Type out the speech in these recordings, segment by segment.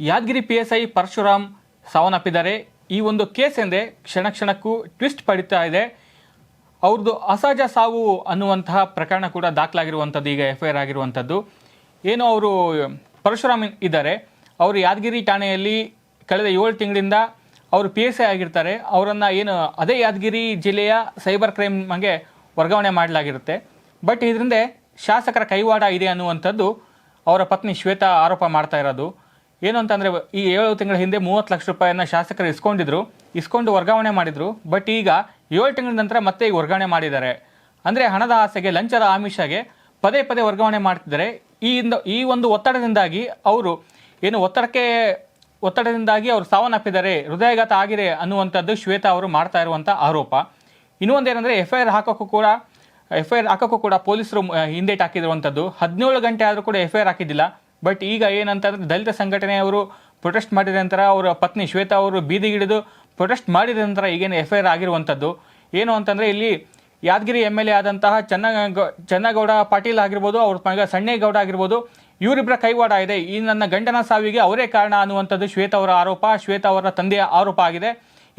Yadgiri P S I Parashuram ಸಾವನ್ನಪ್ಪಿದ್ದಾರೆ. ಈ ಒಂದು ಕೇಸ್ ಎಂದೇ ಕ್ಷಣ ಕ್ಷಣಕ್ಕೂ ಟ್ವಿಸ್ಟ್ ಪಡಿತಾ ಇದೆ. ಅವ್ರದ್ದು ಅಸಹಜ ಸಾವು ಅನ್ನುವಂತಹ ಪ್ರಕರಣ ಕೂಡ ದಾಖಲಾಗಿರುವಂಥದ್ದು, ಈಗ ಎಫ್ ಐ ಆಗಿರುವಂಥದ್ದು. ಏನು ಅವರು ಪರಶುರಾಮ್ ಇದ್ದಾರೆ. ಅವರು ಯಾದಗಿರಿ ಠಾಣೆಯಲ್ಲಿ ಕಳೆದ ಏಳು ತಿಂಗಳಿಂದ ಅವರು ಪಿ ಎಸ್ ಐ ಆಗಿರ್ತಾರೆ. ಅವರನ್ನು ಏನು ಅದೇ ಯಾದಗಿರಿ ಜಿಲ್ಲೆಯ ಸೈಬರ್ ಕ್ರೈಮ್ಗೆ ವರ್ಗಾವಣೆ ಮಾಡಲಾಗಿರುತ್ತೆ. ಬಟ್ ಇದರಿಂದ ಶಾಸಕರ ಕೈವಾಡ ಇದೆ ಅನ್ನುವಂಥದ್ದು ಅವರ ಪತ್ನಿ ಶ್ವೇತಾ ಆರೋಪ ಮಾಡ್ತಾ ಇರೋದು. ಏನು ಅಂತಂದರೆ ಈ ಏಳು ತಿಂಗಳ ಹಿಂದೆ ಮೂವತ್ತು ಲಕ್ಷ ರೂಪಾಯಿಯನ್ನು ಶಾಸಕರು ಇಸ್ಕೊಂಡಿದ್ರು, ಇಸ್ಕೊಂಡು ವರ್ಗಾವಣೆ ಮಾಡಿದರು. ಬಟ್ ಈಗ ಏಳು ತಿಂಗಳ ನಂತರ ಮತ್ತೆ ಈಗ ವರ್ಗಾವಣೆ ಮಾಡಿದ್ದಾರೆ. ಅಂದರೆ ಹಣದ ಆಸೆಗೆ, ಲಂಚದ ಆಮಿಷಗೆ ಪದೇ ಪದೇ ವರ್ಗಾವಣೆ ಮಾಡ್ತಿದ್ದಾರೆ. ಈ ಇಂದ, ಈ ಒಂದು ಒತ್ತಡದಿಂದಾಗಿ ಅವರು ಏನು ಒತ್ತಡಕ್ಕೆ, ಒತ್ತಡದಿಂದಾಗಿ ಅವರು ಸಾವನ್ನಪ್ಪಿದ್ದಾರೆ ಹೃದಯಘಾತ ಆಗಿದೆ ಅನ್ನುವಂಥದ್ದು ಶ್ವೇತಾ ಅವರು ಮಾಡ್ತಾ ಇರುವಂಥ ಆರೋಪ. ಇನ್ನೂ ಏನಂದರೆ ಎಫ್ ಐ ಆರ್ ಹಾಕೋಕ್ಕೂ ಕೂಡ ಎಫ್ ಐ ಆರ್ ಹಾಕೋಕ್ಕೂ ಕೂಡ ಪೊಲೀಸರು ಹಿಂದೇಟ್ ಹಾಕಿರುವಂಥದ್ದು. ಹದಿನೇಳು ಗಂಟೆ ಆದರೂ ಕೂಡ ಎಫ್ ಐ ಆರ್ ಹಾಕಿದ್ದಿಲ್ಲ. ಬಟ್ ಈಗ ಏನಂತಂದ್ರೆ ದಲಿತ ಸಂಘಟನೆಯವರು ಪ್ರೊಟೆಸ್ಟ್ ಮಾಡಿದ ನಂತರ ಅವರ ಪತ್ನಿ ಶ್ವೇತಾ ಅವರು ಬೀದಿಗಿಡಿದು ಪ್ರೊಟೆಸ್ಟ್ ಮಾಡಿದ ನಂತರ ಈಗೇನು ಎಫ್ ಐ ಆರ್ ಆಗಿರುವಂಥದ್ದು. ಏನು ಅಂತಂದರೆ ಇಲ್ಲಿ ಯಾದಗಿರಿ ಎಂ ಎಲ್ ಎ ಆದಂತಹ ಚೆನ್ನ ಚನ್ನಗೌಡ ಪಾಟೀಲ್ ಆಗಿರ್ಬೋದು, ಅವ್ರ ಮಗ ಸಣ್ಣೇಗೌಡ ಆಗಿರ್ಬೋದು ಇವರಿಬ್ಬರ ಕೈವಾಡ ಇದೆ. ಈ ನನ್ನ ಗಂಡನ ಸಾವಿಗೆ ಅವರೇ ಕಾರಣ ಅನ್ನುವಂಥದ್ದು ಶ್ವೇತಾ ಅವರ ಆರೋಪ. ಶ್ವೇತಾ ಅವರ ತಂದೆಯ ಆರೋಪ ಆಗಿದೆ.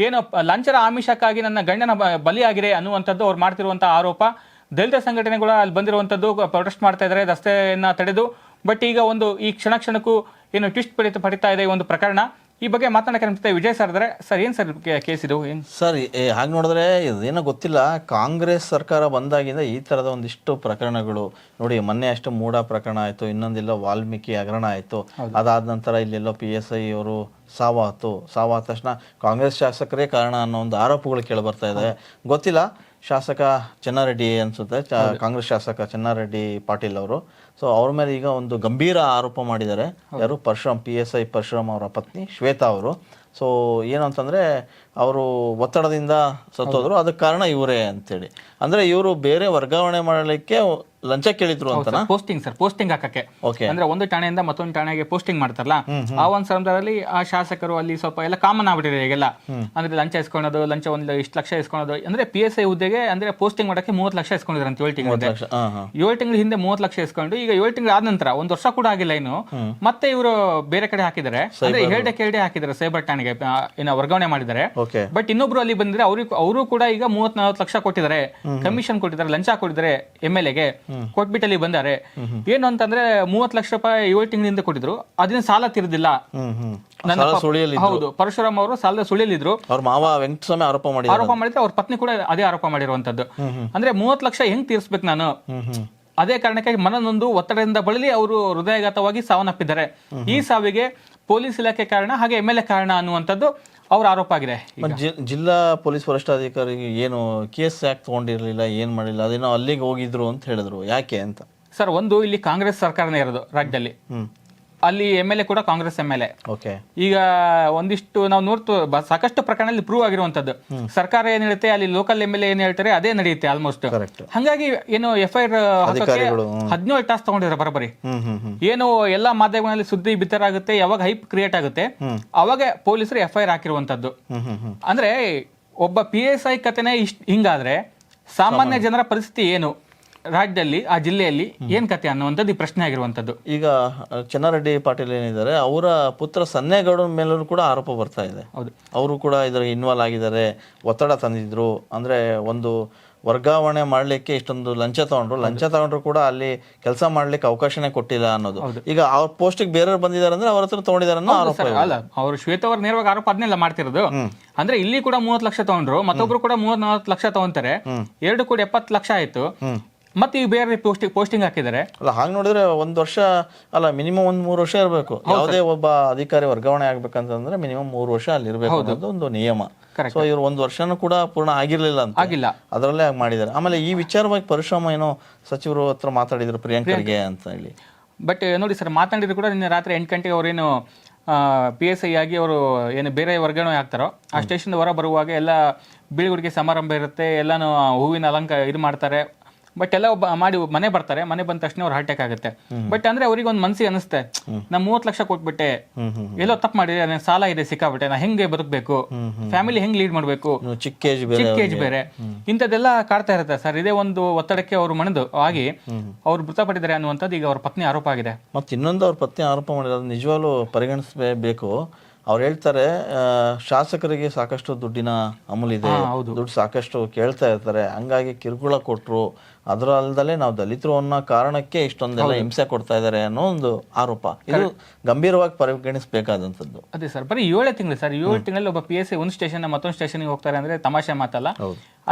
ಏನು ಲಂಚರ ಆಮಿಷಕ್ಕಾಗಿ ನನ್ನ ಗಂಡನ ಬಲಿಯಾಗಿದೆ ಅನ್ನುವಂಥದ್ದು ಅವ್ರು ಮಾಡ್ತಿರುವಂಥ ಆರೋಪ. ದಲಿತ ಸಂಘಟನೆಗಳು ಅಲ್ಲಿ ಬಂದಿರುವಂಥದ್ದು ಪ್ರೊಟೆಸ್ಟ್ ಮಾಡ್ತಾ ಇದ್ದಾರೆ. ರಸ್ತೆಯನ್ನು ತಡೆದು ಬಟ್ ಈಗ ಒಂದು ಈ ಕ್ಷಣ ಕ್ಷಣಕ್ಕೂ ಏನು ಟ್ವಿಸ್ಟ್ ಪಡಿತ ಪಡಿತಾ ಇದೆ ಈ ಒಂದು ಪ್ರಕರಣ. ಈ ಬಗ್ಗೆ ಮಾತನಾಡಕ್ಕೆ ನಮ್ಮ ಜೊತೆ ವಿಜಯ್ ಸರ್ ಇದ್ದಾರೆ. ಸರ್ ಏನು ಸರ್ ಕೇಸ್ ಇದು? ಏನು? ಸರ್ ಹಾಗೆ ನೋಡಿದ್ರೆ ಇದೇನೋ ಗೊತ್ತಿಲ್ಲ. ಕಾಂಗ್ರೆಸ್ ಸರ್ಕಾರ ಬಂದಾಗಿಂದ ಈ ಥರದ ಒಂದಿಷ್ಟು ಪ್ರಕರಣಗಳು. ನೋಡಿ ಮೊನ್ನೆ ಅಷ್ಟು ಮೂಡ ಪ್ರಕರಣ ಆಯಿತು ಇನ್ನೊಂದಿಲ್ಲ ವಾಲ್ಮೀಕಿ ಹಗರಣ ಆಯಿತು. ಅದಾದ ನಂತರ ಇಲ್ಲೆಲ್ಲೋ ಪಿ ಎಸ್ ಐ ಅವರು ಸಾವಾತು. ಸಾವಾದ ತಕ್ಷಣ ಕಾಂಗ್ರೆಸ್ ಶಾಸಕರೇ ಕಾರಣ ಅನ್ನೋ ಒಂದು ಆರೋಪಗಳು ಕೇಳಿಬರ್ತಾ ಇದೆ. ಗೊತ್ತಿಲ್ಲ. ಶಾಸಕ ಚೆನ್ನಾರೆಡ್ಡಿ ಅನ್ಸುತ್ತೆ. ಚ- ಕಾಂಗ್ರೆಸ್ ಶಾಸಕ ಚೆನ್ನಾರೆಡ್ಡಿ ಪಾಟೀಲ್ ಅವರು. ಸೊ ಅವ್ರ ಮೇಲೆ ಈಗ ಒಂದು ಗಂಭೀರ ಆರೋಪ ಮಾಡಿದ್ದಾರೆ. ಯಾರು? Parashuram P S I Parashuram ಅವರ ಪತ್ನಿ ಶ್ವೇತಾ ಅವರು. ಸೊ ಏನು ಅಂತಂದರೆ ಅವರು ಒತ್ತಡದಿಂದ ಸತ್ತೋದ್ರು. ಅದಕ್ಕೆ ಕಾರಣ ಇವರೇ ಅಂತೇಳಿ. ಅಂದ್ರೆ ಇವರು ಬೇರೆ ವರ್ಗಾವಣೆ ಮಾಡಲಿಕ್ಕೆ ಲಂಚ ಕೇಳಿದ್ರು ಪೋಸ್ಟಿಂಗ್ ಸರ್ ಪೋಸ್ಟಿಂಗ್ ಹಾಕಕ್ಕೆ. ಅಂದ್ರೆ ಒಂದು ಠಾಣೆಯಿಂದ ಮತ್ತೊಂದು ಠಾಣೆಗೆ ಪೋಸ್ಟಿಂಗ್ ಮಾಡ್ತಾರಲ್ಲ ಆ ಒಂದು ಸಂದರ್ಭದಲ್ಲಿ ಆ ಶಾಸಕರು ಅಲ್ಲಿ ಸ್ವಲ್ಪ ಎಲ್ಲ ಕಾಮನ್ ಆಗ್ಬಿಟ್ಟಿದೆ ಈಗೆಲ್ಲ. ಅಂದ್ರೆ ಲಂಚ ಇಸ್ಕೊಳ್ಳೋದು ಲಂಚ ಒಂದು ಇಷ್ಟು ಲಕ್ಷ ಇಸ್ಕೊಳ್ಳೋದು ಅಂದ್ರೆ ಪಿ ಎಸ್ ಐ ಹುದ್ದೆಗೆ ಅಂದ್ರೆ ಪೋಸ್ಟಿಂಗ್ ಮಾಡಕ್ಕೆ ಮೂವತ್ತು ಲಕ್ಷ ಇಸ್ಕೊಂಡಿದ್ರೆ ಅಂತ ಏಳು ತಿಂಗಳ ಏಳು ತಿಂಗಳ ಹಿಂದೆ ಮೂವತ್ತು ಲಕ್ಷ ಇಸ್ಕೊಂಡು ಈಗ ಏಳು ತಿಂಗಳ ಆದ ನಂತರ ಒಂದು ವರ್ಷ ಕೂಡ ಆಗಿಲ್ಲ ಇನ್ನು. ಮತ್ತೆ ಇವರು ಬೇರೆ ಕಡೆ ಹಾಕಿದ್ದಾರೆ. ಅಂದ್ರೆ ಹೇಳ್ಡೆ ಕೇಳ್ಡೆ ಹಾಕಿದ್ದಾರೆ ಸೈಬರ್ ಠಾಣೆಗೆ ಏನ ವರ್ಗಾವಣೆ ಮಾಡಿದ್ದಾರೆ. ಬಟ್ ಇನ್ನೊಬ್ರು ಅಲ್ಲಿ ಬಂದ್ರೆ ಅವ್ರಿಗೆ ಅವರು ಕೂಡ ಈಗ ಮೂವತ್ ನಲ್ವತ್ತು ಲಕ್ಷ ಕೊಟ್ಟಿದ್ದಾರೆ. ಕಮಿಷನ್ ಕೊಟ್ಟಿದ್ದಾರೆ ಲಂಚ ಕೊಟ್ಟಿದ್ದಾರೆ ಎಂ ಎಲ್ ಎಗೆ ಕೊಟ್ಬಿಟ್ಟು ಅಲ್ಲಿ ಬಂದಾರೆ. ಏನು ಅಂತಂದ್ರೆ ಮೂವತ್ ಲಕ್ಷ ರೂಪಾಯಿ ಏಳು ತಿಂಗಳಿಂದ ಕೊಟ್ಟಿದ್ರು. ಅದನ್ನ ಸಾಲ ತೀರದಿಲ್ಲ. ನನ್ನ ಪ- ಹೌದು ಪರಶುರಾಮ್ ಅವರು ಸಾಲದ ಸುಳಿಯಲ್ಲಿದ್ರು. ಅವ್ರ ಮಾವ ವೆಂಕಟಸ್ವಾಮಿ ಆರೋಪ ಮಾಡಿದ್ರು ಆರೋಪ ಮಾಡಿದ್ರೆ ಅವ್ರ ಪತ್ನಿ ಕೂಡ ಅದೇ ಆರೋಪ ಮಾಡಿರುವಂತದ್ದು ಅಂದ್ರೆ ಮೂವತ್ ಲಕ್ಷ ಹೆಂಗ್ ತೀರ್ಸ್ಬೇಕು ನಾನು? ಅದೇ ಕಾರಣಕ್ಕೆ ಮನನೊಂದು ಒತ್ತಡದಿಂದ ಬಳಲಿ ಅವರು ಹೃದಯಘಾತವಾಗಿ ಸಾವನ್ನಪ್ಪಿದ್ದಾರೆ. ಈ ಸಾವಿಗೆ ಪೊಲೀಸ್ ಇಲಾಖೆ ಕಾರಣ ಹಾಗೆ ಎಂ ಎಲ್ ಎ ಕಾರಣ ಅನ್ನುವಂಥದ್ದು ಅವ್ರ ಆರೋಪ ಆಗಿದೆ ಮತ್ತೆ ಜಿಲ್ಲಾ ಪೊಲೀಸ್ ವರಿಷ್ಠಾಧಿಕಾರಿ ಏನು ಕೇಸ್ ಯಾಕೆ ತಗೊಂಡಿರಲಿಲ್ಲ ಏನು ಮಾಡಿಲ್ಲ ಅದೇನೋ ಅಲ್ಲಿಗೆ ಹೋಗಿದ್ರು ಅಂತ ಹೇಳಿದ್ರು. ಯಾಕೆ ಅಂತ? ಸರ್ ಒಂದು ಇಲ್ಲಿ ಕಾಂಗ್ರೆಸ್ ಸರ್ಕಾರನೇ ಇರೋದು ರಾಜ್ಯದಲ್ಲಿ. ಅಲ್ಲಿ ಎಂ ಎಲ್ ಎ ಕೂಡ Congress M L A okay ಈಗ ಒಂದಿಷ್ಟು ನಾವು ನೋಡ್ತು ಸಾಕಷ್ಟು ಪ್ರಕರಣದಲ್ಲಿ ಪ್ರೂವ್ ಆಗಿರುವಂತದ್ದು. ಸರ್ಕಾರ ಏನ್ ಹೇಳುತ್ತೆ ಅಲ್ಲಿ ಲೋಕಲ್ ಎಂ ಎಲ್ ಎ ಏನ್ ಹೇಳ್ತಾರೆ ಅದೇ ನಡೆಯುತ್ತೆ ಆಲ್ಮೋಸ್ಟ್ ಹಂಗಾಗಿ ಏನು ಎಫ್ ಐ ಆರ್ ಹದಿನೇಳು ಟಾಸ್ ತಗೊಂಡಿದ್ರೆ ಬರೋಬ್ಬರಿ. ಹ್ಞೂ ಏನು ಎಲ್ಲಾ ಮಾಧ್ಯಮಗಳಲ್ಲಿ ಸುದ್ದಿ ಬಿತ್ತರಾಗುತ್ತೆ ಯಾವಾಗ ಹೈಪ್ ಕ್ರಿಯೇಟ್ ಆಗುತ್ತೆ ಅವಾಗ ಪೊಲೀಸರು ಎಫ್ ಐ ಆರ್ ಹಾಕಿರುವಂತದ್ದು. ಅಂದ್ರೆ ಒಬ್ಬ ಪಿ ಎಸ್ ಐ ಕಥೆನೇ ಇಷ್ಟ ಹಿಂಗಾದ್ರೆ ಸಾಮಾನ್ಯ. ಜನರ ಪರಿಸ್ಥಿತಿ ಏನು? ರಾಜ್ಯದಲ್ಲಿ ಆ ಜಿಲ್ಲೆಯಲ್ಲಿ ಏನ್ ಕತೆ ಅನ್ನುವಂಥದ್ದು ಈ ಪ್ರಶ್ನೆ ಆಗಿರುವಂತದ್ದು ಈಗ ಚನ್ನಾರೆಡ್ಡಿ ಪಾಟೀಲ್ ಏನಿದ್ದಾರೆ ಅವರ ಪುತ್ರ ಸನ್ನೇಗೌಡನ ಮೇಲೂ ಕೂಡ ಆರೋಪ ಬರ್ತಾ ಇದೆ. ಹೌದು. ಅವರು ಕೂಡ ಇದರ ಇನ್ವಾಲ್ವ್ ಆಗಿದ್ದಾರೆ ಒತ್ತಡ ತಂದಿದ್ರು. ಅಂದ್ರೆ ಒಂದು ವರ್ಗಾವಣೆ ಮಾಡಲಿಕ್ಕೆ ಇಷ್ಟೊಂದು ಲಂಚ ತಗೊಂಡ್ರು. ಲಂಚ ತಗೊಂಡ್ರು ಕೂಡ ಅಲ್ಲಿ ಕೆಲಸ ಮಾಡ್ಲಿಕ್ಕೆ ಅವಕಾಶನೇ ಕೊಟ್ಟಿಲ್ಲ ಅನ್ನೋದು. ಈಗ ಅವ್ರ ಪೋಸ್ಟಿಗೆ ಬೇರೆಯವ್ರು ಬಂದಿದ್ದಾರೆ ಅಂದ್ರೆ ಅವ್ರ ಹತ್ರ ತಗೊಂಡಿದ್ದಾರೆ ಅನ್ನೋ ಆರೋಪ. ಅಲ್ಲ ಅವರು ಶ್ವೇತವರ್ ನೇರವಾಗಿ ಆರೋಪ ಅದನ್ನೆಲ್ಲ ಮಾಡ್ತಿರೋದು. ಅಂದ್ರೆ ಇಲ್ಲಿ ಕೂಡ ಮೂವತ್ ಲಕ್ಷ ತಗೊಂಡ್ರು ಮತ್ತೊಬ್ರು ಕೂಡ ಮೂವತ್ ನಲ್ವತ್ತು ಲಕ್ಷ ತಗೊಂತಾರೆ. ಎರಡು ಕೂಡ ಎಪ್ಪತ್ತು ಲಕ್ಷ ಆಯ್ತು. ಮತ್ತೆ ಈ ಬೇರೆ ಪೋಸ್ಟಿಂಗ್ ಪೋಸ್ಟಿಂಗ್ ಹಾಕಿದ್ದಾರೆ. ಅಲ್ಲ ಹಾಗೆ ನೋಡಿದ್ರೆ ಒಂದು ವರ್ಷ ಅಲ್ಲ ಮಿನಿಮಮ್ ಒಂದ್ ಮೂರು ವರ್ಷ ಇರಬೇಕು. ಯಾವುದೇ ಒಬ್ಬ ಅಧಿಕಾರಿ ವರ್ಗಾವಣೆ ಆಗ್ಬೇಕಂತಂದ್ರೆ ಮಿನಿಮಮ್ ಮೂರು ವರ್ಷ ಅಲ್ಲಿ ಇರಬೇಕು ಅನ್ನೋದು ಒಂದು ನಿಯಮ. ಸೊ ಇವ್ರು ಒಂದು ವರ್ಷನೂ ಕೂಡ ಪೂರ್ಣ ಆಗಿರ್ಲಿಲ್ಲ ಅಂತ. ಆಗಿಲ್ಲ. ಅದರಲ್ಲೇ ಆಗಿ ಮಾಡಿದ್ದಾರೆ. ಆಮೇಲೆ ಈ ವಿಚಾರವಾಗಿ ಪರಿಶ್ರಮ ಏನೋ ಸಚಿವರು ಹತ್ರ ಮಾತಾಡಿದ್ರು ಪ್ರಿಯಾಂಕರ್ಗೆ ಅಂತ ಹೇಳಿ. ಬಟ್ ನೋಡಿ ಸರ್ ಮಾತಾಡಿದ್ರು ಕೂಡ ನಿನ್ನೆ ರಾತ್ರಿ ಎಂಟು ಗಂಟೆಗೆ ಅವರೇನು ಪಿ ಎಸ್ ಐ ಆಗಿ ಅವರು ಏನು ಬೇರೆ ವರ್ಗಾವಣೆ ಆಗ್ತಾರೋ ಆ ಸ್ಟೇಷನ್ ಹೊರ ಬರುವಾಗ ಎಲ್ಲ ಬೀಳ್ಗುಡಿಗೆ ಸಮಾರಂಭ ಇರುತ್ತೆ ಎಲ್ಲಾನು ಹೂವಿನ ಅಲಂಕಾರ ಇದು ಮಾಡ್ತಾರೆ ಬಟ್ ಎಲ್ಲ ಒಬ್ಬ ಮಾಡಿ ಮನೆ ಬರ್ತಾರೆ ಮನೆ ಬಂದ ತಕ್ಷಣ ಅವ್ರು ಹಾರ್ಟ್ ಅಟ್ಯಾಕ್ ಆಗುತ್ತೆ. ಬಟ್ ಅಂದ್ರೆ ಅವ್ರಿಗೆ ಒಂದು ಮನಸ್ಸಿಗೆ ಅನಿಸುತ್ತೆ ನಾ ಮೂವತ್ತು ಲಕ್ಷ ಕೊಟ್ಬಿಟ್ಟೆ ಎಲ್ಲೋ ತಪ್ಪು ಮಾಡಿದ್ರೆ ನಾನು ಸಾಲ ಇದೆ ಸಿಕ್ಕಾಬಿಟ್ಟೆ ನಾ ಹೆಂಗೆ ಬದುಕಬೇಕು? ಫ್ಯಾಮಿಲಿ ಹೆಂಗ್ ಲೀಡ್ ಮಾಡಬೇಕು? ಚಿಕ್ಕ ಏಜ್ ಬೇರೆ ಚಿಕ್ಕ ಏಜ್ ಬೇರೆ. ಇಂಥದ್ದೆಲ್ಲ ಕಾಡ್ತಾ ಇರುತ್ತೆ ಸರ್. ಇದೇ ಒಂದು ಒತ್ತಡಕ್ಕೆ ಅವರು ಮಣಿದು. ಆಗಿ ಅವ್ರು ಮೃತಪಟ್ಟಿದ್ದಾರೆ ಅನ್ನುವಂಥದ್ದು ಈಗ ಅವ್ರ ಪತ್ನಿ ಆರೋಪ ಆಗಿದೆ. ಮತ್ತೆ ಇನ್ನೊಂದು ಅವ್ರ ಪತ್ನಿ ಆರೋಪ ಮಾಡಿರೋದು ನಿಜವಾಗ್ಲೂ ಪರಿಗಣಿಸಬೇಕು ಅವ್ರು ಹೇಳ್ತಾರೆ ಶಾಸಕರಿಗೆ ಸಾಕಷ್ಟು ದುಡ್ಡಿನ ಅಮೂಲಿದೆ ದುಡ್ಡು ಸಾಕಷ್ಟು ಕೇಳ್ತಾ ಇರ್ತಾರೆ. ಹಂಗಾಗಿ ಕಿರುಕುಳ ಕೊಟ್ಟರು ಅದರ ಅಲ್ದಲೆ ನಾವು ದಲಿತರು ಅನ್ನೋ ಕಾರಣಕ್ಕೆ ಇಷ್ಟೊಂದೆಲ್ಲ ಹಿಂಸೆ ಕೊಡ್ತಾ ಇದ್ದಾರೆ ಅನ್ನೋ ಒಂದು ಆರೋಪ. ಇದು ಗಂಭೀರವಾಗಿ ಪರಿಗಣಿಸಬೇಕಾದಂಥದ್ದು. ಅದೇ ಸರ್ ಬರೀ ಏಳೇ ತಿಂಗಳು ಸರ್. ಏಳು ತಿಂಗಳಲ್ಲಿ ಒಬ್ಬ ಪಿ ಎಸ್ ಸಿ ಒಂದು ಸ್ಟೇಷನ್ ಮತ್ತೊಂದು ಸ್ಟೇಷನ್ಗೆ ಹೋಗ್ತಾರೆ ಅಂದ್ರೆ ತಮಾಷೆ ಮಾತಲ್ಲ.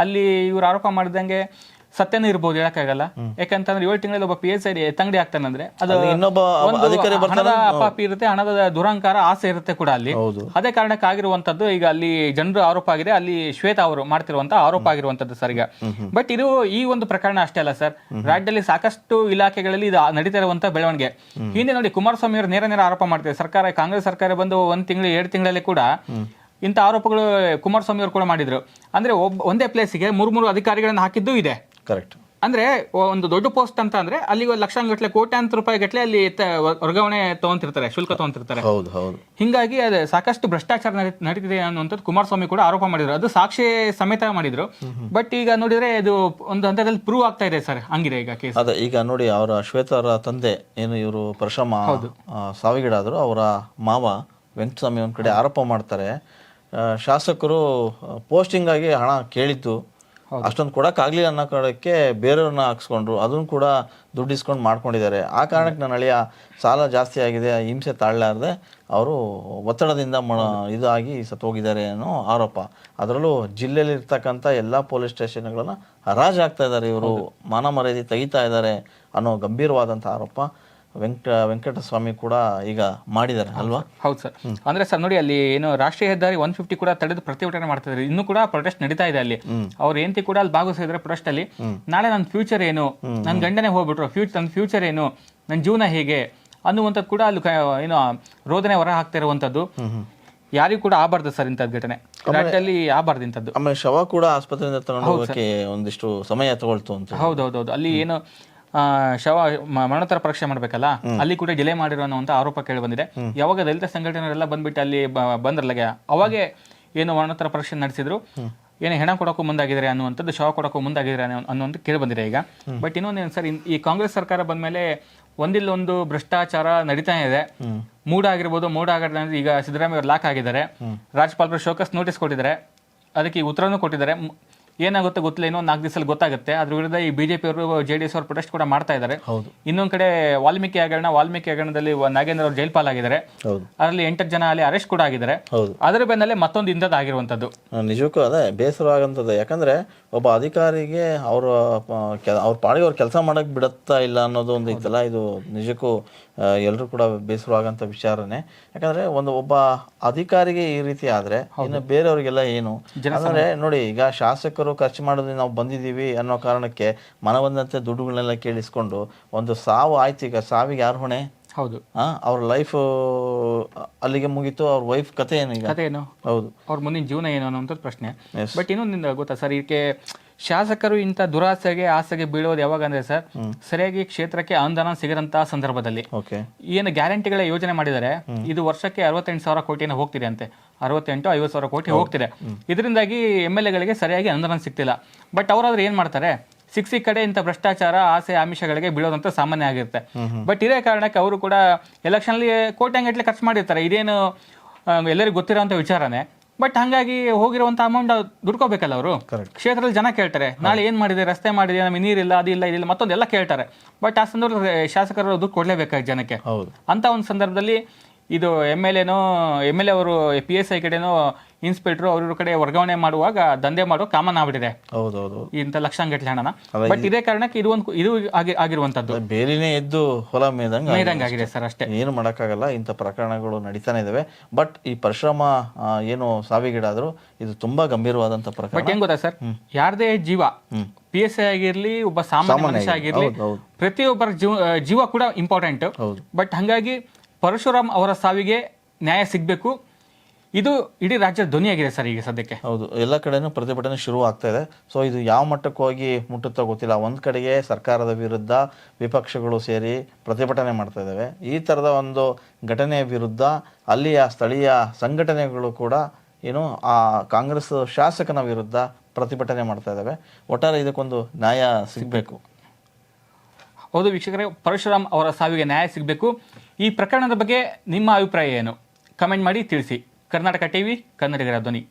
ಅಲ್ಲಿ ಇವರು ಆರೋಪ ಮಾಡಿದಂಗೆ ಸತ್ಯನೂ ಇರ್ಬೋದು ಹೇಳಕ್ಕಾಗಲ್ಲ. ಯಾಕಂತಂದ್ರೆ ಏಳು ತಿಂಗಳಲ್ಲಿ ಒಬ್ಬ ಪಿ ಎಸ್ ಐ ಎತ್ತಂಗಡಿ ಆಗ್ತಾನಂದ್ರೆ ಅದು ಇನ್ನೊಬ್ಬ ಹಣದ ಅಪಾಪಿ ಇರುತ್ತೆ ಹಣದ ದುರಂಕಾರ ಆಸೆ ಇರುತ್ತೆ ಕೂಡ ಅಲ್ಲಿ. ಅದೇ ಕಾರಣಕ್ಕೆ ಆಗಿರುವಂತದ್ದು ಈಗ ಅಲ್ಲಿ ಜನರು ಆರೋಪ ಆಗಿದೆ ಅಲ್ಲಿ ಶ್ವೇತಾ ಅವರು ಮಾಡ್ತಿರುವಂತ ಆರೋಪ ಆಗಿರುವಂತದ್ದು ಸರ್ ಈಗ ಬಟ್ ಇದು ಈ ಒಂದು ಪ್ರಕರಣ ಅಷ್ಟೇ ಅಲ್ಲ ಸರ್. ರಾಜ್ಯದಲ್ಲಿ ಸಾಕಷ್ಟು ಇಲಾಖೆಗಳಲ್ಲಿ ಇದು ನಡೀತಾ ಬೆಳವಣಿಗೆ. ಹಿಂದೆ ನೋಡಿ ಕುಮಾರಸ್ವಾಮಿ ಅವರು ನೇರ ನೇರ ಆರೋಪ ಮಾಡ್ತಾರೆ ಸರ್ಕಾರ ಕಾಂಗ್ರೆಸ್ ಸರ್ಕಾರ ಬಂದು ಒಂದ್ ತಿಂಗಳು ಎರಡು ತಿಂಗಳಲ್ಲಿ ಕೂಡ ಇಂಥ ಆರೋಪಗಳು ಕುಮಾರಸ್ವಾಮಿ ಅವರು ಕೂಡ ಮಾಡಿದ್ರು. ಅಂದ್ರೆ ಒಬ್ಬ ಒಂದೇ ಪ್ಲೇಸಿಗೆ ಮೂರು ಮೂರು ಅಧಿಕಾರಿಗಳನ್ನು ಹಾಕಿದ್ದು ಇದೆ. ಕರೆಕ್ಟ್ ಅಂದ್ರೆ ಒಂದು ದೊಡ್ಡ ಪೋಸ್ಟ್ ಅಂತ ಅಂದ್ರೆ ಅಲ್ಲಿ ಲಕ್ಷಾಂಗಟ್ಲೆ ಕೋಟ್ಯಾಂತರ ರೂಪಾಯಿ ಗಟ್ಲೆ ಅಲ್ಲಿ ವರ್ಗಾವಣೆ ತಗೊಂತಿರ್ತಾರೆ ಶುಲ್ಕ ತಗೊಂತಿರ್ತಾರೆ. ಹೌದು ಹೌದು. ಹಿಂಗಾಗಿ ಅದು ಸಾಕಷ್ಟು ಭ್ರಷ್ಟಾಚಾರ ನಡಿ- ನಡೀತಿದೆ ಅನ್ನುವಂಥದ್ದು ಕುಮಾರಸ್ವಾಮಿ ಕೂಡ ಆರೋಪ ಮಾಡಿದ್ರು. ಅದು ಸಾಕ್ಷಿ ಸಮೇತ ಮಾಡಿದ್ರು. ಬಟ್ ಈಗ ನೋಡಿದ್ರೆ ಇದು ಒಂದು ಹಂತದಲ್ಲಿ ಪ್ರೂವ್ ಆಗ್ತಾ ಇದೆ ಸರ್ ಹಂಗಿದೆ ಈಗ ಕೇಸ್ ಅದೇ ಈಗ ನೋಡಿ ಅವರ ಶ್ವೇತರ ಅವರ ತಂದೆ ಏನು ಇವರು ಪರಶಮ್ಮ ಸಾವಿಗಿಡಾದ್ರು ಅವರ ಮಾವ ವೆಂಕಟಸ್ವಾಮಿ ಒಂದ್ ಕಡೆ ಆರೋಪ ಮಾಡ್ತಾರೆ. ಶಾಸಕರು ಪೋಸ್ಟಿಂಗ್ ಆಗಿ ಹಣ ಕೇಳಿದ್ದು ಅಷ್ಟೊಂದು ಕೊಡೋಕ್ಕಾಗಲಿಲ್ಲ ಅನ್ನೋ ಕಾರಣಕ್ಕೆ ಬೇರೆಯವ್ರನ್ನ ಹಾಕ್ಸ್ಕೊಂಡ್ರು. ಅದನ್ನು ಕೂಡ ದುಡ್ಡು ಇಸ್ಕೊಂಡು ಮಾಡ್ಕೊಂಡಿದ್ದಾರೆ. ಆ ಕಾರಣಕ್ಕೆ ನನ್ನ ಅಳಿಯ ಸಾಲ ಜಾಸ್ತಿ ಆಗಿದೆ ಹಿಂಸೆ ತಾಳಲಾರ್ದೆ ಅವರು ಒತ್ತಡದಿಂದ ಮ ಇದಾಗಿ ಸತ್ತೋಗಿದ್ದಾರೆ ಅನ್ನೋ ಆರೋಪ. ಅದರಲ್ಲೂ ಜಿಲ್ಲೆಯಲ್ಲಿ ಇರ್ತಕ್ಕಂಥ ಎಲ್ಲ ಪೊಲೀಸ್ ಸ್ಟೇಷನ್ಗಳನ್ನ ಹರಾಜು ಆಗ್ತಾ ಇದ್ದಾರೆ ಇವರು. ಮಾನ ಮರ್ಯಾದೆ ತೆಗಿತಾ ಇದ್ದಾರೆ ಅನ್ನೋ ಗಂಭೀರವಾದಂಥ ಆರೋಪ. ವೆಂಕಟ ವೆಂಕಟಸ್ವಾಮಿ ಕೂಡ ಈಗ ಮಾಡಿದ್ದಾರೆ ಅಲ್ವಾ? ಹೌದು ಸರ್. ಅಂದ್ರೆ ಸರ್ ನೋಡಿ ಅಲ್ಲಿ ಏನು ರಾಷ್ಟ್ರೀಯ ಹೆದ್ದಾರಿ ಒನ್ ಫಿಫ್ಟಿ ಕೂಡ ತಡೆದು ಪ್ರತಿಭಟನೆ ಮಾಡ್ತಾ ಇದ್ದಾರೆ. ಇನ್ನೂ ಕೂಡ ಪ್ರೊಟೆಸ್ಟ್ ನಡೀತಾ ಇದೆ ಅಲ್ಲಿ. ಅವ್ರ ಹೆಂಡತಿ ಕೂಡ ಅಲ್ಲಿ ಭಾಗವಹಿಸಿದ್ರೆ ಪ್ರೊಟೆಸ್ಟ್ ಅಲ್ಲಿ. ನಾಳೆ ನನ್ನ ಫ್ಯೂಚರ್ ಏನು? ನನ್ನ ಗಂಡನೇ ಹೋಗ್ಬಿಟ್ರು. ಫ್ಯೂಚರ್ ನನ್ನ ಫ್ಯೂಚರ್ ಏನು? ನನ್ನ ಜೀವನ ಹೇಗೆ? ಅನ್ನುವಂಥದ್ದು ಕೂಡ ಅಲ್ಲಿ ಏನು ರೋದನೆ ಹೊರ ಹಾಕ್ತಾ ಇರುವಂಥದ್ದು. ಯಾರಿಗೂ ಕೂಡ ಆಗಬಾರ್ದು ಸರ್ ಇಂಥದ್ದು ಘಟನೆ. ರಾಜ್ಯದಲ್ಲಿ ಆಗಬಾರ್ದು ಇಂಥದ್ದು. ಆಮೇಲೆ ಶವ ಕೂಡ ಆಸ್ಪತ್ರೆಯಿಂದ ತಗೊಂಡು ಹೋಗೋಕೆ ಒಂದಿಷ್ಟು ಸಮಯ ತಗೊಳ್ತು ಅಂತ ಹೌದು ಹೌದು ಅಲ್ಲಿ ಏನು ಶವ ಮರಣೋತ್ತರ ಪರೀಕ್ಷೆ ಮಾಡ್ಬೇಕಲ್ಲ? ಅಲ್ಲಿ ಕೂಡ ಡಿಲೇ ಮಾಡಿರೋ ಅನ್ನುವಂಥ ಆರೋಪ ಕೇಳಿ ಬಂದಿದೆ ಯಾವಾಗ ದಲಿತ ಸಂಘಟನೆಲ್ಲ ಬಂದ್ಬಿಟ್ಟು ಅಲ್ಲಿ ಬಂದ್ರಲ್ಲಗೆ? ಅವಾಗೆ ಏನು ಮರಣೋತ್ತರ ಪರೀಕ್ಷೆ ನಡೆಸಿದ್ರು? ಏನು ಹೆಣ ಕೊಡೋಕ್ಕೂ ಮುಂದಾಗಿದ್ದಾರೆ ಅನ್ನುವಂಥದ್ದು ಶವ ಕೊಡೋಕ್ಕೂ ಮುಂದಾಗಿದ್ದಾರೆ ಅನ್ನೋ ಅನ್ನುವಂಥ ಕೇಳಿ ಬಂದಿದೆ ಈಗ ಬಟ್ ಇನ್ನೊಂದೇನು ಸರ್ ಈ ಕಾಂಗ್ರೆಸ್ ಸರ್ಕಾರ ಬಂದ್ಮೇಲೆ ಒಂದಿಲ್ಲ ಒಂದು ಭ್ರಷ್ಟಾಚಾರ ನಡೀತಾ ಇದೆ. ಮೂಡ ಆಗಿರ್ಬೋದು ಮೂಡ ಆಗಿರೋದು ಈಗ ಸಿದ್ದರಾಮಯ್ಯ ಅವರು ಲಾಕ್ ಆಗಿದ್ದಾರೆ. ರಾಜ್ಯಪಾಲರು ಶೋಕಸ್ ನೋಟಿಸ್ ಕೊಟ್ಟಿದ್ದಾರೆ. ಅದಕ್ಕೆ ಉತ್ತರನೂ ಕೊಟ್ಟಿದ್ದಾರೆ. ಏನಾಗುತ್ತೆ ಗೊತ್ತಿಲ್ಲ ಇನ್ನೊಂದು ನಾಲ್ಕು ದಿವಸದಲ್ಲಿ ಗೊತ್ತಾಗುತ್ತೆ. ಅದ್ರ ವಿರುದ್ಧ ಈ ಬಿಜೆಪಿ ಅವರು ಜೆ ಡಿ ಎಸ್ ಅವರು ಪ್ರೊಟೆಸ್ಟ್ ಕೂಡ ಮಾಡ್ತಾ ಇದ್ದಾರೆ. ಹೌದು. ಇನ್ನೊಂದ್ ಕಡೆ ವಾಲ್ಮೀಕಿ ಹಗರಣ ವಾಲ್ಮೀಕಿ ಹಗರಣದಲ್ಲಿ ನಾಗೇಂದ್ರ ಅವರು ಜೈಲ್ ಪಾಲಾಗಿದ್ದಾರೆ. ಹೌದು. ಅದರಲ್ಲಿ ಎಂಟು ಜನ ಅಲ್ಲಿ ಅರೆಸ್ಟ್ ಕೂಡ ಆಗಿದ್ದಾರೆ. ಹೌದು. ಅದರ ಬೆನ್ನಲ್ಲೇ ಮತ್ತೊಂದು ಇಂಧದ ಆಗಿರುವಂತದ್ದು ನಿಜಕ್ಕೂ ಅದೇ ಬೇಸರ ಆಗಂತದ್ದು ಯಾಕಂದ್ರೆ ಒಬ್ಬ ಅಧಿಕಾರಿಗೆ ಅವ್ರ ಅವ್ರ ಪಾಡಿಗೆ ಅವ್ರು ಕೆಲಸ ಮಾಡಕ್ ಬಿಡುತ್ತಾ ಇಲ್ಲ ಅನ್ನೋದು ಒಂದು ಇತ್ತಲ್ಲ ಇದು ನಿಜಕ್ಕೂ ಎಲ್ಲರೂ ಕೂಡ ಬೇಸರ ಆಗಂತ ವಿಚಾರನೆ. ಯಾಕಂದ್ರೆ ಒಂದು ಒಬ್ಬ ಅಧಿಕಾರಿಗೆ ಈ ರೀತಿ ಆದ್ರೆ ಇನ್ನು ಬೇರೆಯವರಿಗೆಲ್ಲ ಏನು? ಅಂದ್ರೆ ನೋಡಿ ಈಗ ಶಾಸಕರು ಖರ್ಚು ಮಾಡೋದ್ರಿಂದ ನಾವು ಬಂದಿದ್ದೀವಿ ಅನ್ನೋ ಕಾರಣಕ್ಕೆ ಮನಬಂದಂತೆ ದುಡ್ಡುಗಳನ್ನೆಲ್ಲ ಕೇಳಿಸ್ಕೊಂಡು ಒಂದು ಸಾವು ಆಯ್ತು ಈಗ. ಸಾವಿಗೆ ಯಾರು ಹೊಣೆ? ಹೌದು. ಹಾ ಅವ್ರ ಲೈಫ್ ಅಲ್ಲಿಗೆ ಮುಗೀತು ಅವ್ರ ವೈಫ್ ಕತೆ ಏನು ಈಗ? ಕತೆ ಏನು? ಹೌದು. ಅವ್ರ ಮುಂದಿನ ಜೀವನ ಏನು ಅನ್ನೋಂಥದ್ದು ಪ್ರಶ್ನೆ. ಬಟ್ ಇನ್ನೊಂದಿಂದ ಗೊತ್ತಾ ಸರ್ ಇದಕ್ಕೆ ಶಾಸಕರು ಇಂಥ ದುರಾಸೆಗೆ ಆಸೆಗೆ ಬೀಳೋದು ಯಾವಾಗ ಅಂದ್ರೆ ಸರ್ ಸರಿಯಾಗಿ ಕ್ಷೇತ್ರಕ್ಕೆ ಅನುದಾನ ಸಿಗದಂತಹ ಸಂದರ್ಭದಲ್ಲಿ ಏನು ಗ್ಯಾರಂಟಿಗಳ ಯೋಜನೆ ಮಾಡಿದರೆ ಇದು ವರ್ಷಕ್ಕೆ ಅರವತ್ತೆಂಟು ಸಾವಿರ ಕೋಟಿನ ಹೋಗ್ತಿದೆ ಅಂತೆ. ಅರವತ್ತೆಂಟು ಐವತ್ತು ಸಾವಿರ ಕೋಟಿ ಹೋಗ್ತಿದೆ. ಇದರಿಂದಾಗಿ ಎಂ ಎಲ್ ಎಗಳಿಗೆ ಸರಿಯಾಗಿ ಅನುದಾನ ಸಿಗ್ತಿಲ್ಲ. ಬಟ್ ಅವರಾದ್ರೆ ಏನ್ ಮಾಡ್ತಾರೆ ಸಿಕ್ ಸಿಕ್ ಕಡೆ ಇಂಥ ಭ್ರಷ್ಟಾಚಾರ ಆಸೆ ಆಮಿಷಗಳಿಗೆ ಬೀಳೋದಂತ ಸಾಮಾನ್ಯ ಆಗಿರುತ್ತೆ. ಬಟ್ ಇದೇ ಕಾರಣಕ್ಕೆ ಅವರು ಕೂಡ ಎಲೆಕ್ಷನ್ ಅಲ್ಲಿ ಕೋಟ್ಯಾಂಗಟ್ಲೆ ಖರ್ಚು ಮಾಡಿರ್ತಾರೆ. ಇದೇನು ಎಲ್ಲರಿಗೂ ಗೊತ್ತಿರೋಂಥ ವಿಚಾರನೇ. ಬಟ್ ಹಂಗಾಗಿ ಹೋಗಿರುವಂತ ಅಮೌಂಟ್ ದುಡ್ಕೋಬೇಕಲ್ಲ ಅವರು? ಕ್ಷೇತ್ರದಲ್ಲಿ ಜನ ಕೇಳ್ತಾರೆ ನಾಳೆ ಏನ್ ಮಾಡಿದೆ ರಸ್ತೆ ಮಾಡಿದೆ ನಮಗೆ ನೀರಿಲ್ಲ ಇಲ್ಲ ಇದಿಲ್ಲ ಮತ್ತೊಂದೆಲ್ಲ ಕೇಳ್ತಾರೆ. ಬಟ್ ಆ ಸಂದರ್ಭದಲ್ಲಿ ಶಾಸಕರು ದುಡ್ಡು ಕೊಡ್ಲೇಬೇಕಾಗಿ ಜನಕ್ಕೆ? ಹೌದು. ಅಂತ ಒಂದು ಸಂದರ್ಭದಲ್ಲಿ ಇದು ಎಂ ಎಲ್ ಎನೋ ಎಂ ಎಲ್ ಎ ಅವರು ಪಿ ಎಸ್ ಐ ಕಡೆನೋ ಇನ್ಸ್ಪೆಕ್ಟರ್ ಅವ್ರ ಕಡೆ ವರ್ಗಾವಣೆ ಮಾಡುವಾಗ ದಂಧೆ ಮಾಡೋ ಕಾಮನ್ ಆಗ್ಬಿಟ್ಟಿದೆ ಹೌದೌದು. ಹೌದು ಹೌದು. ಇಂಥ ಲಕ್ಷಾಂಗಟ್ಲೆ ಹಣನ. ಬಟ್ ಇದೇ ಕಾರಣಕ್ಕೆ ಇದು ಒಂದು ಇದು ಆಗಿ ಆಗಿರುವಂತದ್ದು ಬೇಲಿನೇ ಎದ್ದು ಹೊಲ ಮೇದಂಗ ಮೇದಂಗಾಗಿದೆ ಸರ್ ಅಷ್ಟೇ. ಏನು ಮಾಡೋಕ್ಕಾಗಲ್ಲ ಇಂಥ ಪ್ರಕರಣಗಳು ನಡೀತಾನೆ ಇದಾವೆ. ಬಟ್ ಈ ಪರಿಶ್ರಮ ಏನು ಸಾವಿಗೀಡಾದ್ರು ಇದು ತುಂಬಾ ಗಂಭೀರವಾದಂತ ಪ್ರಕರಣ. ಬಟ್ ಹೆಂಗ್ ಗೊತ್ತಾ ಸರ್? ಯಾರದೇ ಜೀವ ಪಿ ಎಸ್ ಐ ಆಗಿರ್ಲಿ ಒಬ್ಬ ಸಾಮಾನ್ಯ ಮನುಷ್ಯ ಆಗಿರ್ಲಿ. ಪ್ರತಿಯೊಬ್ಬರ ಜೀವ ಜೀವ ಕೂಡ ಇಂಪಾರ್ಟೆಂಟ್ ಹೌದು. ಬಟ್ ಹಂಗಾಗಿ ಪರಶುರಾಮ್ ಅವರ ಸಾವಿಗೆ ನ್ಯಾಯ ಸಿಗಬೇಕು. ಇದು ಇಡೀ ರಾಜ್ಯದ ಧ್ವನಿಯಾಗಿದೆ ಸರ್ ಈಗ ಸದ್ಯಕ್ಕೆ. ಹೌದು ಎಲ್ಲ ಕಡೆನೂ ಪ್ರತಿಭಟನೆ ಶುರು ಆಗ್ತಾ ಇದೆ. ಸೊ ಇದು ಯಾವ ಮಟ್ಟಕ್ಕೆ ಹೋಗಿ ಮುಟ್ಟುತ್ತೋ ಗೊತ್ತಿಲ್ಲ. ಒಂದು ಕಡೆಗೆ ಸರ್ಕಾರದ ವಿರುದ್ಧ ವಿಪಕ್ಷಗಳು ಸೇರಿ ಪ್ರತಿಭಟನೆ ಮಾಡ್ತಾ ಇದ್ದಾವೆ ಈ ಥರದ ಒಂದು ಘಟನೆಯ ವಿರುದ್ಧ ಅಲ್ಲಿಯ ಸ್ಥಳೀಯ ಸಂಘಟನೆಗಳು ಕೂಡ ಏನು ಆ ಕಾಂಗ್ರೆಸ್ ಶಾಸಕನ ವಿರುದ್ಧ ಪ್ರತಿಭಟನೆ ಮಾಡ್ತಾ ಇದ್ದಾವೆ ಒಟ್ಟಾರೆ ಇದಕ್ಕೊಂದು ನ್ಯಾಯ ಸಿಗಬೇಕು. ಹೌದು ವೀಕ್ಷಕರೇ ಪರಶುರಾಮ್ ಅವರ ಸಾವಿಗೆ ನ್ಯಾಯ ಸಿಗಬೇಕು. ಈ ಪ್ರಕರಣದ ಬಗ್ಗೆ ನಿಮ್ಮ ಅಭಿಪ್ರಾಯ ಏನು? ಕಮೆಂಟ್ ಮಾಡಿ ತಿಳಿಸಿ. ಕರ್ನಾಟಕ ಟಿವಿ ಕನ್ನಡಿಗರ ಧ್ವನಿ.